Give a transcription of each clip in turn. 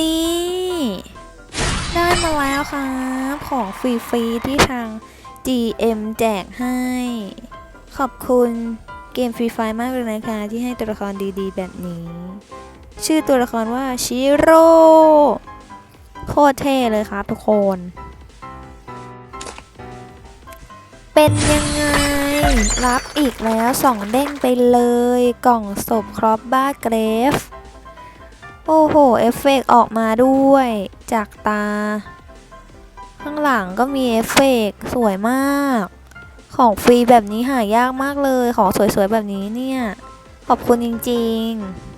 นี่ ได้มาแล้วครับของฟรีๆที่ทาง GM แจกให้ ขอบคุณเกมฟรีไฟมากเลยนะคะที่ให้ตัวละครดีๆ แบบนี้ ชื่อตัวละครว่าชิโร่โคตรเท่เลยครับทุกคน เป็นยังไง รับอีกแล้วสองเด้งไปเลย กล่องศพครอบบ้าเกรฟ โอ้โห เอฟเฟกต์ออกมาด้วย จากตา ข้างหลังก็มีเอฟเฟกต์สวยมาก ของฟรีแบบนี้หายากมากเลย ของสวยๆ แบบนี้เนี่ย ขอบคุณจริงๆ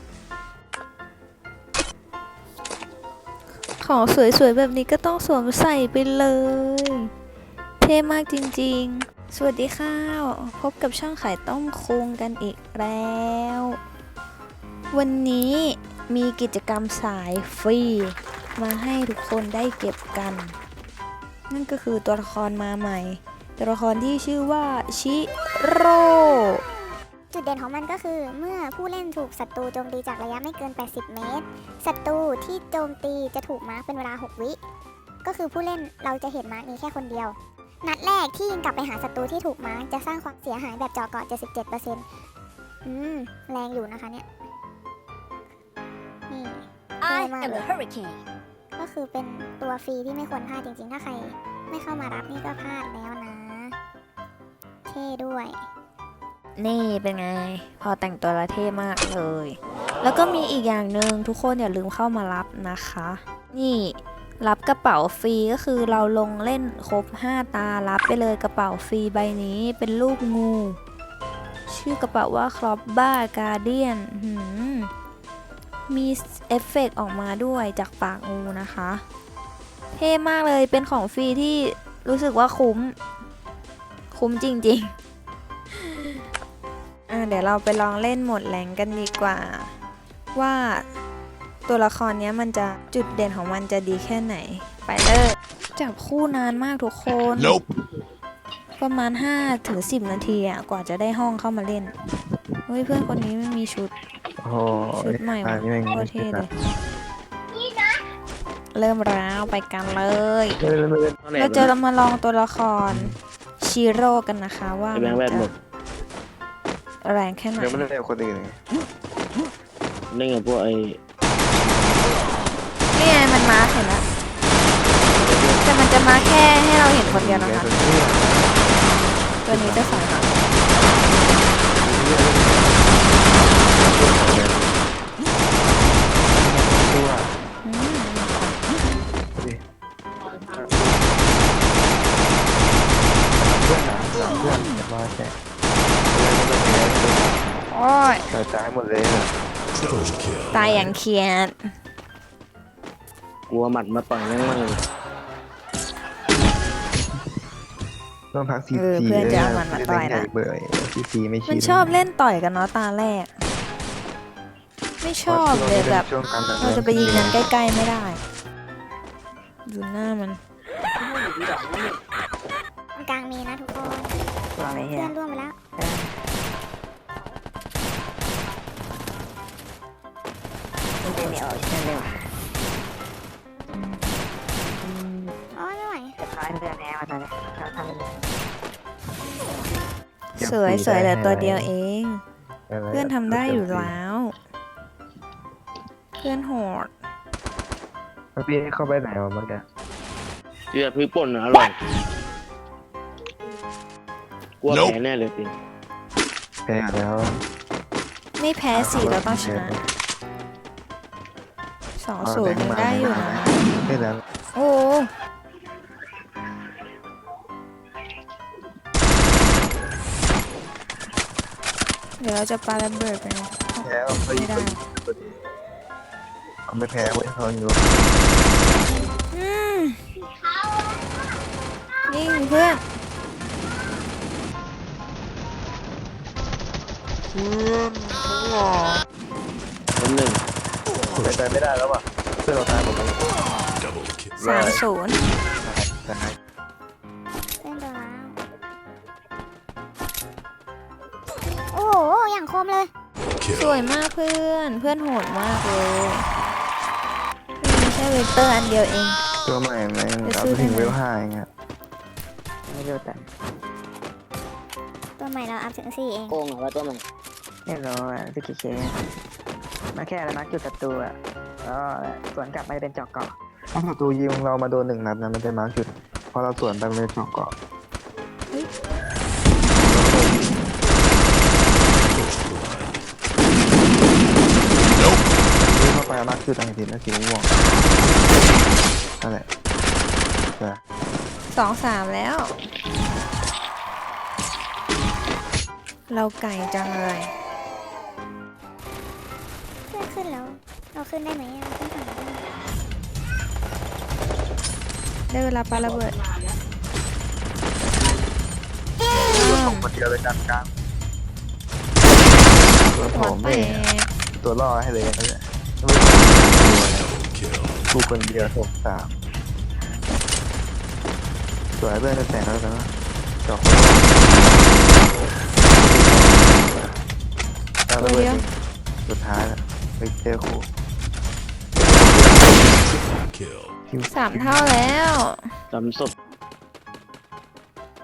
ของสวยๆ แบบนี้ก็ต้องสวมใส่ไปเลย เท่มากจริงๆสวัสดีค่ะ พบกับช่องขายต้มคุงกันอีกแล้ว วันนี้ มีกิจกรรมสายฟรี มาให้ทุกคนได้เก็บกัน นั่นก็คือตัวละครมาใหม่ ตัวละครที่ชื่อว่าชิโร่จุดเด่นของมันก็คือเมื่อผู้เล่นถูกศัตรูโจมตีจากระยะไม่เกิน 80 เมตรศัตรูที่โจมตีจะถูกมาร์คเป็นเวลา 6 วิ ก็คือผู้เล่นเราจะเห็นมาร์คนี้แค่คนเดียว นัดแรกที่ยิงกลับไปหาศัตรูที่ถูกมาร์คจะสร้างความเสียหายแบบเจอเกาะ77%อืมแรงอยู่นะคะเนี่ย I Come on. am the hurricane. ก็คือเป็นตัวฟรีที่ไม่ควรพลาดจริงๆ ถ้าใครไม่เข้ามารับนี่ก็พลาดแล้วนะ เท่ด้วย นี่เป็นไง พอแต่งตัวและเท่มากเลย แล้วก็มีอีกอย่างหนึ่งทุกคนอย่าลืมเข้ามารับนะคะ นี่รับกระเป๋าฟรีก็คือเราลงเล่นครบ 5 ตารับไปเลยกระเป๋าฟรีใบนี้เป็นรูปงู ชื่อกระเป๋าว่าครอบบ้าการเดียนมี เอฟเฟกต์ออกมาด้วยจากปากงูนะคะ เท่มากเลยเป็นของฟรีที่รู้สึกว่าคุ้ม คุ้มจริงๆ อะเดี๋ยวเราไปลองเล่นโหมดแรงกันดีกว่า ว่าตัวละครเนี้ยมันจะจุดเด่นของมันจะดีแค่ไหน ไปเลยจับคู่นานมากทุกคน Nope. ประมาณ5ถึง10 นาทีอะกว่าจะได้ห้องเข้ามาเล่น เฮ้ยเพื่อนคนนี้ไม่มีชุด โอ้โหชุดใหม่อัว่ะนนี้แม่งโคตรเท่เลยเริ่มแล้วไปกันเลยไม่ได้ไม่ได้เราจะมาลองตัวละครชิโร่กันนะคะว่าไอ้มันแบงค์แบดหมจะดแรงแค่ไหนเดี๋ยวไม่ได้เร็วคนอื่นไงเล่นกับพวกไอ้นี่ไงมันมาร์คเห็นแล้วแต่มันจะมาร์คแค่ให้เราเห็นคนเดียวนะคะ ตัวนี้จะสอยหน่ อ้ยกระจายหมดเลยนะ Triple kill. ตายอย่างเคียดกลัวหมัดมาต่อยแม่งมากเลยต้องพักซีเออซีเพื่อนจะเอามันมาต่อยนะเบื่อซีซีไม่ชิมันชอบเล่นต่อยกันเนาะตาแรก ไม่ชอบเลยแบบช่วงการเราจะไปยิงกันใกล้ ๆ ไม่ได้ ดูหน้ามันตรงกลางมีนะทุกคนว่าอะไรเพื่เฮีอยนร่วงไปแล้ว เดี๋ยวเดี๋ยวเร็วโอ้ยไม่ไหวท้ายเรือแน่มาตอนนี้เราทำสวยสวยแต่ตัวเดียวเองเพื่อนทำได้อยู่แล้ว เพื่อนโหด พี่เข้าไปไหนวะเมื่อกี้เจือพริกป่นนะอร่อยกลัว Nope แพ้แน่เลยปิงแพ้แล้วไม่แพ้สิเราต้องชนะ สองศูนย์ยังได้อยู่นะได้แล้วโอ้เดี๋ยวเราจะปาระเบิดไปนะแพ้ไปไม่ได้เอาไม่แพ้เว้ยเขาอยู่อืมนี่เพื่อนคนหนึ่ง ไปใจไม่ได้แล้วว่ะเพื่อนเราตายหมดเลย Double kill. สามศูนย์ตายเพื่อนโดนแล้วโอ้โห อย่างคมเลยส Kill. วยมากเพื่อน เพื่อนโหดมากเลยนิเตอร์อันเดียวเอง ตัวใหม่แม่งจะเอาซื้อไปถึงได้ไหมเวลห้าอย่างเงี้ยไม่รู้แต่ตัวใหม่เราอัพถึงสี่เอง โกงเหรอว่าตัวมันไม่รู้อะสกิเค มาแค่แล้วนักจุดศัตรูอะแล้วสวนกลับไปเป็นจอกเกาะถ้าศัตรูยิงเรามาโดนหนึ่งนัดนะมันจะมาร์คจุดพอเราสวนไปมันเป็นสองเกาะวิ่งเข้าไปเอามาร์คจุดอังกฤษแล้วสีม่วงนั่นแหละใช่สองสามแล้ว เราไก่จังเลยเพื่อน ขึ้นแล้ว เราขึ้นได้ไหมอะขึ้นฝั่งได้ไหมได้เวลาปาระเบิดผมคนเดียวเลยกลางกลางตัวผหัวมแตเองกตัวล่อให้เลยนั่นแหละ Kill. กูคนเดียวหกสามสวยเพื่อนจะแตกแล้วแต่ว่าจอกเอาระเบิดจริงสุดท้ายแล้ว ไปเจอครู Kill. คิวสามเท่าแล้วจำศพ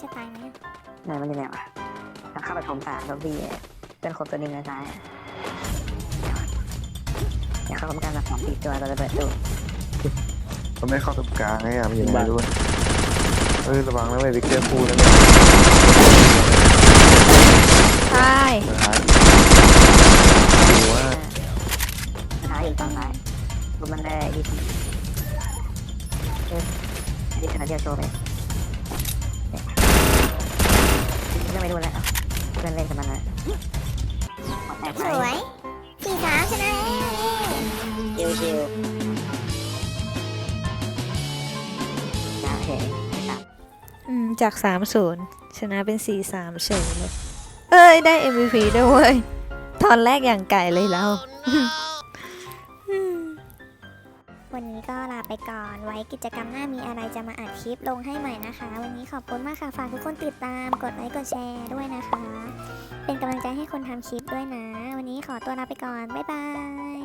จะตายไหมอะไหนมันยังไงวะทางเข้าไปชมสามแล้วพี่เป็นคนตัวหนึงนะซ้ายอยากเข้าพร้อมกันแบบสองปีตัวเราจะเปิดตู้มันไม่เข้าตรงกลางไงอะมันอยู่ไหนด้วยเอ้ยระวังนะเว้ยไปเจอครูนะเนี่ยใช่สุดท้ายดูว่า ท้ายอยู่ตอนท้ายรูมันได้ดีเออดีขนาดเดียวโชว์ไปเนี่ยก็ไม่รู้แล้วเล่นเล่นกับมันเลยแตกสไปวยสี่สามชนะแล้วชิวชิวนะโอเคครับอืมจากสามศูนย์ชนะเป็นสี่สามเฉยเลยเอ้ย ได้ MVP ด้วยเวยตอนแรกอย่างไก่เลยเรา วันนี้ก็ลาไปก่อน ไว้กิจกรรมหน้ามีอะไรจะมาอัดคลิปลงให้ใหม่นะคะ วันนี้ขอบคุณมากค่ะ ฝากทุกคนติดตาม กดไลค์ กดแชร์ด้วยนะคะ เป็นกำลังใจให้คนทำคลิปด้วยนะ วันนี้ขอตัวลาไปก่อน บ๊ายบาย